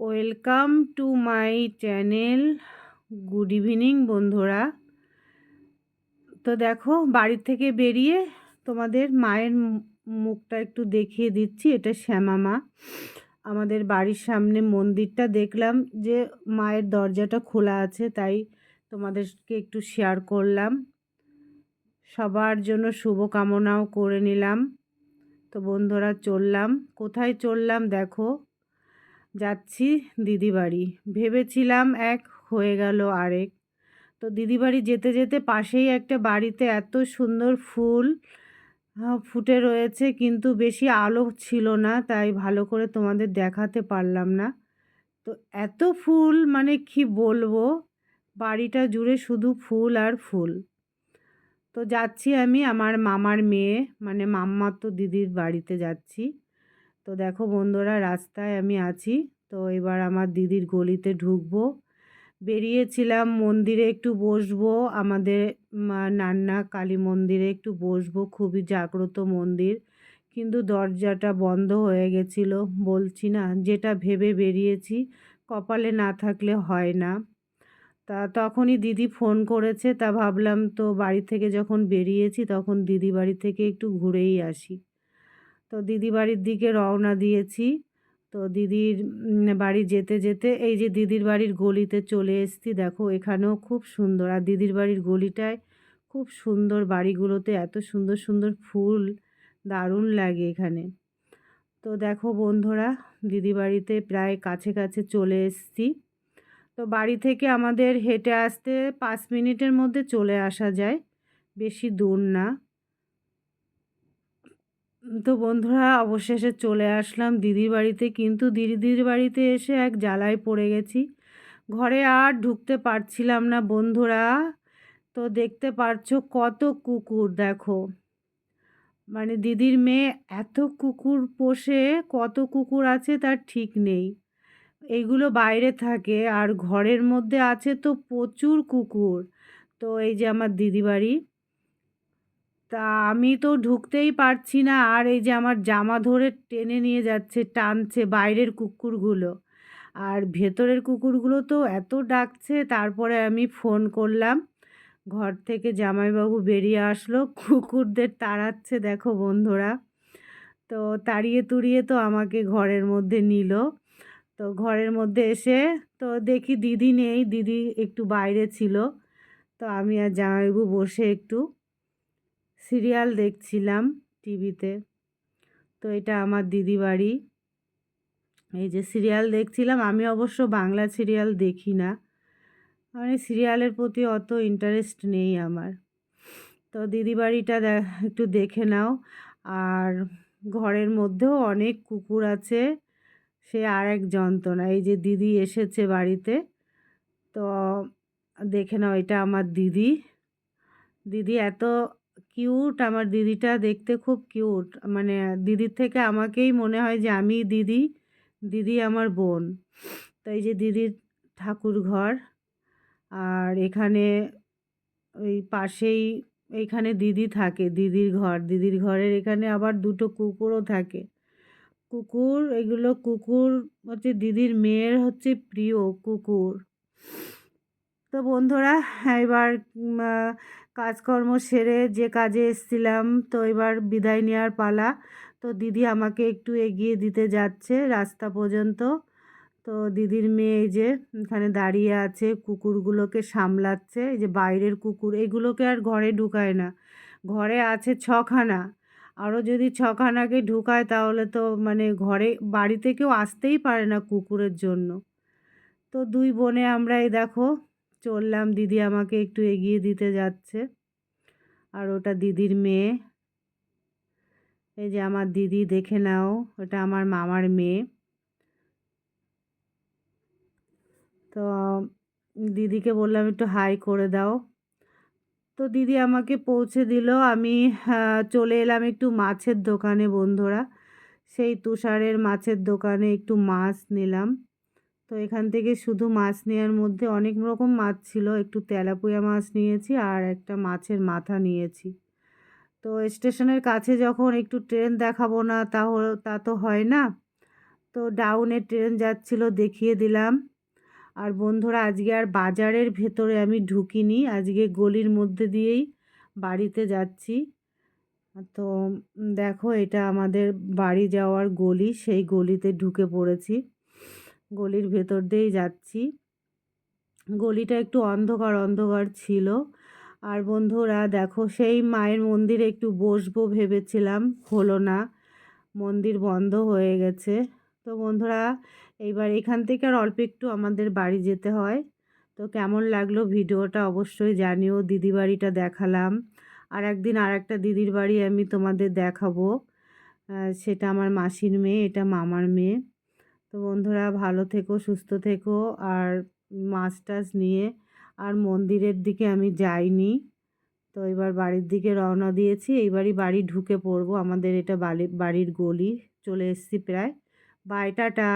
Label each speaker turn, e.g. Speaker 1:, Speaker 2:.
Speaker 1: Welcome to my channel. Good evening বন্ধুরা। তো দেখো, বাড়ির থেকে বেরিয়ে তোমাদের মায়ের মুখটা একটু দেখিয়ে দিচ্ছি। এটা শ্যামা মা। আমাদের বাড়ির সামনে মন্দিরটা দেখলাম যে মায়ের দরজাটা খোলা আছে, তাই তোমাদেরকে একটু শেয়ার করলাম। সবার জন্য শুভকামনাও করে নিলাম। তো বন্ধুরা চললাম। কোথায় চললাম দেখো। যাচ্ছি দিদি বাড়ি ভেবেছিলাম এক হয়ে গেল আরেক। তো দিদি বাড়ি যেতে যেতে পাশেই একটা বাড়িতে এত সুন্দর ফুল ফুটে রয়েছে, কিন্তু বেশি আলো ছিল না, তাই ভালো করে তোমাদের দেখাতে পারলাম না। তো এত ফুল মানে কি বলব? বাড়িটা জুড়ে শুধু ফুল আর ফুল। তো যাচ্ছি আমি, আমার মামার মেয়ে মানে মাম্মা তো দিদির বাড়িতে যাচ্ছি। তো দেখো বন্ধুরা, রাস্তায় আমি আছি। তো এবার আমার দিদির গলিতে ঢুকবো। বেরিয়েছিলাম মন্দিরে একটু বসবো। আমাদের নান্না কালী মন্দিরে একটু বসবো। খুবই জাগ্রত মন্দির। কিন্তু দরজাটা বন্ধ হয়ে গেছিল। বলছি না, যেটা ভেবে বেরিয়েছি, কপালে না থাকলে হয় না। তা তখনই দিদি ফোন করেছে। তা ভাবলাম তো বাড়ি থেকে যখন বেরিয়েছি, তখন দিদি বাড়ি থেকে একটু ঘুরেই আসি। তো দিদি বাড়ির দিকে রওনা দিয়েছি। তো দিদির বাড়ি যেতে যেতে এই যে দিদির বাড়ির গলিতে চলে এসেছি, দেখো এখানেও খুব সুন্দর। আর দিদির বাড়ির গলিটায় খুব সুন্দর বাড়িগুলোতে এত সুন্দর সুন্দর ফুল দারুণ লাগে এখানে। তো দেখো বন্ধুরা, দিদি বাড়িতে প্রায় কাছে কাছে চলে এসেছি। তো বাড়ি থেকে আমাদের হেঁটে আসতে পাঁচ মিনিটের মধ্যে চলে আসা যায়, বেশি দূর না। তো বন্ধুরা, অবশেষে চলে আসলাম দিদির বাড়িতে। কিন্তু দিদির বাড়িতে এসে এক জ্বালায় পড়ে গেছি। ঘরে আর ঢুকতে পারছিলাম না বন্ধুরা। তো দেখতে পারছ কত কুকুর, দেখো। মানে দিদির মেয়ে এত কুকুর পোষে, কত কুকুর আছে তার ঠিক নেই। এইগুলো বাইরে থাকে আর ঘরের মধ্যে আছে তো প্রচুর কুকুর। তো এই যে আমার দিদি বাড়ি তা আমি তো ঢুকতেই পারছি না। আর এই যে আমার জামা ধরে টেনে নিয়ে যাচ্ছে, টানছে বাইরের কুকুরগুলো। আর ভেতরের কুকুরগুলো তো এত ডাকছে, তারপরে আমি ফোন করলাম। ঘর থেকে জামাইবাবু বেরিয়ে আসলো, কুকুরদের তাড়াচ্ছে, দেখো বন্ধুরা। তো তাড়িয়ে তুড়িয়ে তো আমাকে ঘরের মধ্যে নিল। তো ঘরের মধ্যে এসে তো দেখি দিদি নেই, দিদি একটু বাইরে ছিল। তো আমি আর জামাইবাবু বসে একটু সিরিয়াল দেখছিলাম টিভিতে। তো এটা আমার দিদি বাড়ি। এই যে সিরিয়াল দেখছিলাম, আমি অবশ্য বাংলা সিরিয়াল দেখি না। মানে সিরিয়ালের প্রতি অত ইন্টারেস্ট নেই আমার। তো দিদি বাড়িটা একটু দেখে নাও। আর ঘরের মধ্যেও অনেক কুকুর আছে, সে আর এক যন্ত্রণা। এই যে দিদি এসেছে বাড়িতে, তো দেখে নাও এটা আমার দিদি। দিদি এত কিউট আমার দিদিটা দেখতে খুব কিউট মানে দিদির থেকে আমাকেই মনে হয় যে আমি দিদি দিদি আমার বোন। তাই যে দিদির ঠাকুর ঘর, আর এখানে ওই পাশেই এইখানে দিদি থাকে, দিদির ঘর। দিদির ঘরের এখানে আবার দুটো কুকুরও থাকে। কুকুর, এগুলো কুকুর হচ্ছে দিদির মেয়ের হচ্ছে প্রিয় কুকুর। তো বন্ধুরা, এবার কাজকর্ম সেরে যে কাজে এসছিলাম, তো এবার বিদায় নেওয়ার পালা। তো দিদি আমাকে একটু এগিয়ে দিতে যাচ্ছে রাস্তা পর্যন্ত। তো দিদির মেয়ে এই যে, এখানে দাঁড়িয়ে আছে, কুকুরগুলোকে সামলাচ্ছে, এই যে বাইরের কুকুর, এগুলোকে আর ঘরে ঢুকায় না। ঘরে আছে ছখানা। আরও যদি ছখানাকে ঢুকায় তাহলে তো মানে ঘরে, বাড়িতে কেউ আসতেই পারে না কুকুরের জন্য। তো দুই বোনে আমরা এই দেখো চললাম। দিদি আমাকে একটু এগিয়ে দিতে যাচ্ছে। আর ওটা দিদির মেয়ে। এই যে আমার দিদি, দেখে নাও, ওটা আমার মামার মেয়ে। তো, দিদিকে বললাম, একটু হাই করে দাও। তো দিদি আমাকে পৌঁছে দিল। আমি চলে এলাম একটু মাছের দোকানে বন্ধুরা। সেই তুষারের মাছের দোকানে একটু মাছ নিলাম। তো এখান থেকে শুধু মাছ নেওয়ার মধ্যে অনেক রকম মাছ ছিল। একটু তেলাপুয়া মাছ নিয়েছি আর একটা মাছের মাথা নিয়েছি। তো স্টেশনের কাছে যখন একটু ট্রেন দেখাবো না তা তা তো হয় না। তো ডাউনে ট্রেন যাচ্ছিল, দেখিয়ে দিলাম। আর বন্ধুরা, আজকে আর বাজারের ভেতরে আমি ঢুকিনি। আজকে গলির মধ্যে দিয়েই বাড়িতে যাচ্ছি। তো দেখো, এটা আমাদের বাড়ি যাওয়ার গলি। সেই গলিতে ঢুকে পড়েছি। গলির ভেতর দিয়েই যাচ্ছি। গলিটা একটু অন্ধকার অন্ধকার ছিল। আর বন্ধুরা, দেখো, সেই মায়ের মন্দিরে একটু বসবো ভেবেছিলাম, হলো না। মন্দির বন্ধ হয়ে গেছে। তো বন্ধুরা, এইবার এখান থেকে আর অল্প একটু আমাদের বাড়ি যেতে হয়। তো কেমন লাগল ভিডিওটা অবশ্যই জানিও দিদি বাড়িটা দেখালাম। আর একদিন আর একটা দিদির বাড়ি আমি তোমাদের দেখাবো। সেটা আমার মাসির মেয়ে, এটা মামার মেয়ে। তো বন্ধুরা ভালো থেকো, সুস্থ থেকো। আর মাছ টাছ নিয়ে, আর মন্দিরের দিকে আমি যাইনি। তো এবার বাড়ির দিকে রওনা দিয়েছি। এইবারই বাড়ি ঢুকে পড়ব। আমাদের এটা বাড়ির গলি। চলে এসছি প্রায়। Bye, tata.